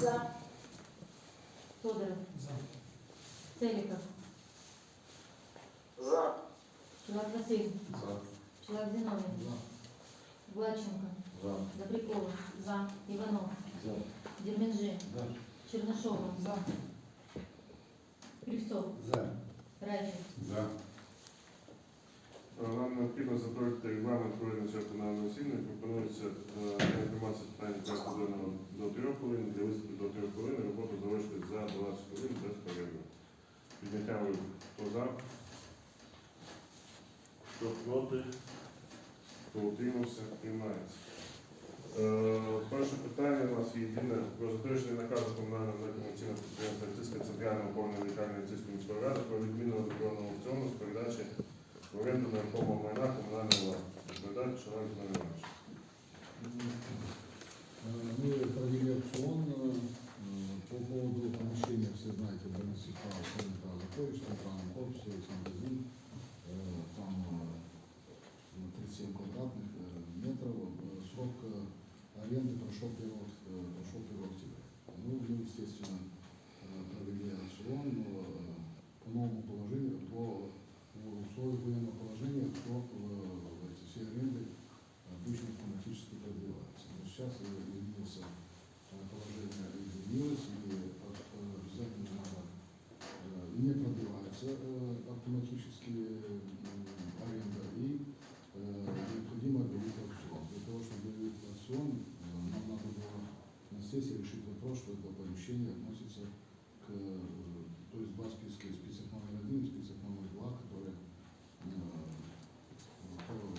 За. Тодоров. За. Целиков. За. Чувак Василь. За. Чувак Зиновий. За. Гладченко. За. Добрякова. За. Иванов. За. Дерменжи. За. Чернышова. За. Кривцов. За. Радин. За. Нам необхідно затвердити регламент проведення пленарного засідання. Пропонується е, для інформації з питання порядку денного до 3 хвилин, для виступів до 3 хвилин, роботу завершити за 20 хвилин без перерви. Підняття рук. Хто за? Хто проти? Хто утримався? Приймається. Е, Перше питання у нас єдине про затвердження наказу комунального некомерційного підприємства Артистська центральна опорна лікарня Артистської міської ради про відміну електронного аукціону з передачі в оренду нерухомого майна комунальної власності. Відповідає Шановний Петро Іванович. Э, Мы провели аукцион э, по поводу помещения, все знаете, больницы Павла Федора Закович, в центральном корпусе, есть магазин, э, там э, 37 квадратных э, метров, Э, срок э, аренды прошел 1, э, прошел 1 октября. Ну, мы, естественно, продлевается э, автоматически э, аренда, и э, необходимо объявить аукцион. Для того, чтобы объявить аукцион, э, нам надо было на сессии решить вопрос, что это помещение относится к, э, то есть два списка, список номер один и список номер два, которые э, по-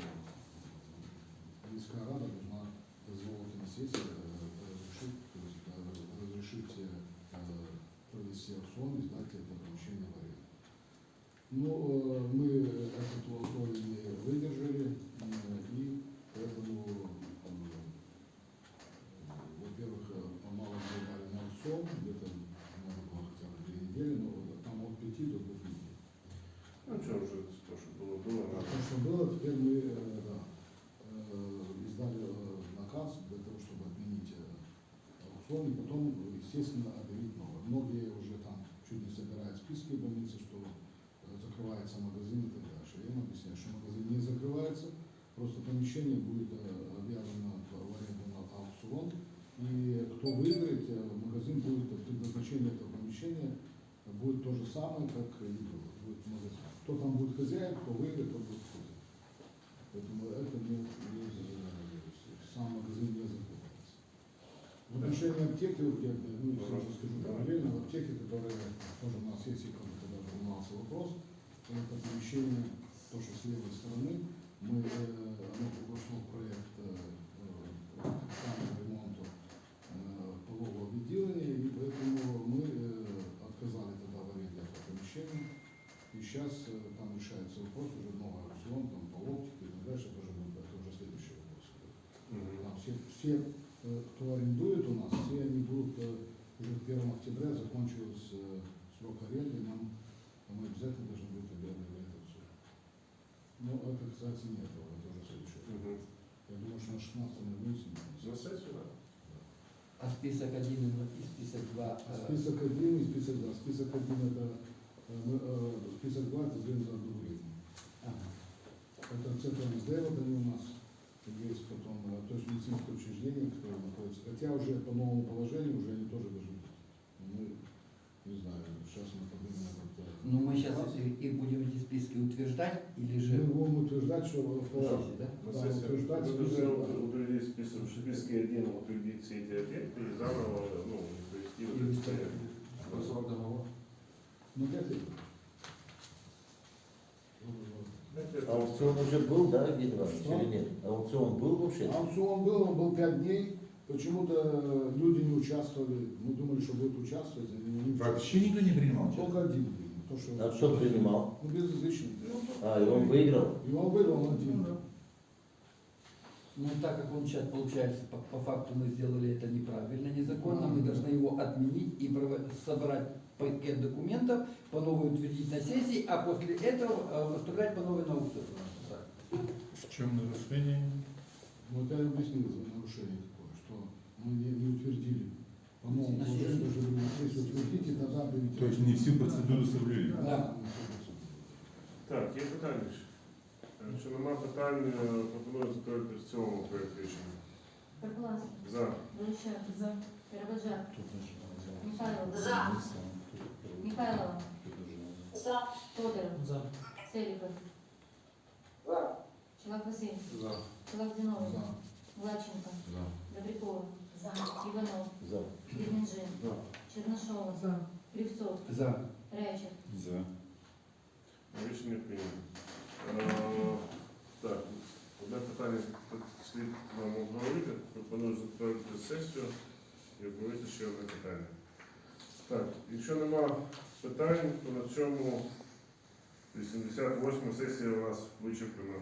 Міська рада должна дозволити на сесії е, разрешить, то есть, е, разрешить е, провести аукцион и сдать это помещение в аренду. Ну, э, мы этот не выдержали, э, и поэтому, э, во-первых, мало на аукцион, где-то надо было хотя бы две недели, но там от пяти до двух недель. Ну що вже то, що було, було. А. То, что было, теперь мы да, издали наказ для того, чтобы отменить аукцион и потом, естественно, объявить новое. Многие уже там чуть не собирают списки больницы, что э, закрывается магазин и так дальше. Я им объясняю, что магазин не закрывается, просто помещение будет э, объявлено в аренду на аукцион, и кто выиграет, э, магазин будет, предназначение этого помещения будет то же самое, как и будет магазин. Кто там будет хозяин, кто выиграет, тот будет хозяин. Поэтому это не, не сам магазин не закрывается. В отношении аптеки, вот я ну, я скажу параллельно, в аптеке, которая тоже у нас есть, и поднимался вопрос, это помещение, то, что с левой стороны, мы, э, оно вошло в проект э, э, капитального ремонта э, полового отделения, и поэтому мы э, отказали тогда в аренде этого помещения. И сейчас э, там решается вопрос, уже новый аукцион, там по оптике и так дальше, тоже будет, это уже следующий вопрос. Там все, все э, кто арендует у нас, все они будут э, уже к 1 октября закончился э, срок аренды, нам мы обязательно должны будем объявлять аукцион. Но это касается не этого, это уже вопрос. Мгм. Я думаю, что на 16 мы вынесем. На сесію, так? А список один и список два. э, Список один и список два. Список один это э, э, список два это сделано за одобрение. ага. Это центр МСД, вот они у нас есть потом, то есть медицинское учреждение, которое находится. Хотя уже по новому положению уже они тоже должны быть. Мы, не знаю, сейчас мы поднимем этот... э, Ну мы сейчас и, и будем эти списки утверждать или Мы же будем утверждать, что в- на сессии, да? На Да, утверждать список, должны да. утвердить список, списки один, утвердить все эти объекты и заново, ну, провести вот Или это что? все. Какой срок договора? Ну, пять лет. Аукцион уже был, да, Евгений Иванович, Что? или нет? Аукцион был вообще? Аукцион был, он был пять дней. Почему-то люди не участвовали. Мы думали, что будут участвовать. они не участвовали. Вообще никто не принимал Только один. То, что... А кто принимал? Ну, безразличный. А, и он выиграл? И он выиграл он один. Ну, так как он сейчас, получается, по, по факту мы сделали это неправильно, незаконно, мы должны его отменить и собрать пакет документов, по новой утвердить на сессии, а после этого э, выставлять по новой на аукцион. В чем нарушение? Вот я объяснил за нарушение какое, что мы не, не утвердили. По-моему, На положение сессии. должны были на сессию утвердить, и тогда объявить То есть не всю процедуру соблюли. Да. Так, є питання ще? Якщо нема питань, е, пропоную затвердити в цілому проект рішення. Карплас, За. Долучак, за, Перевожак, Михайлова, Михайлова, Тодоров, За. Селиков, Челак Василь, За. Челак Зиновий, За. Гладченко, За. Добрякова, Иванов, За. Кременжин, За. Чернышова, Кривцов, За. Райчик, За. Рішення прийнято. Е, Так, одне питання слід нам обговорити. Пропоную затвердити сесію і обговорити ще одне питання. Так, якщо нема питань, то на цьому 88 сесія у нас вичерпана.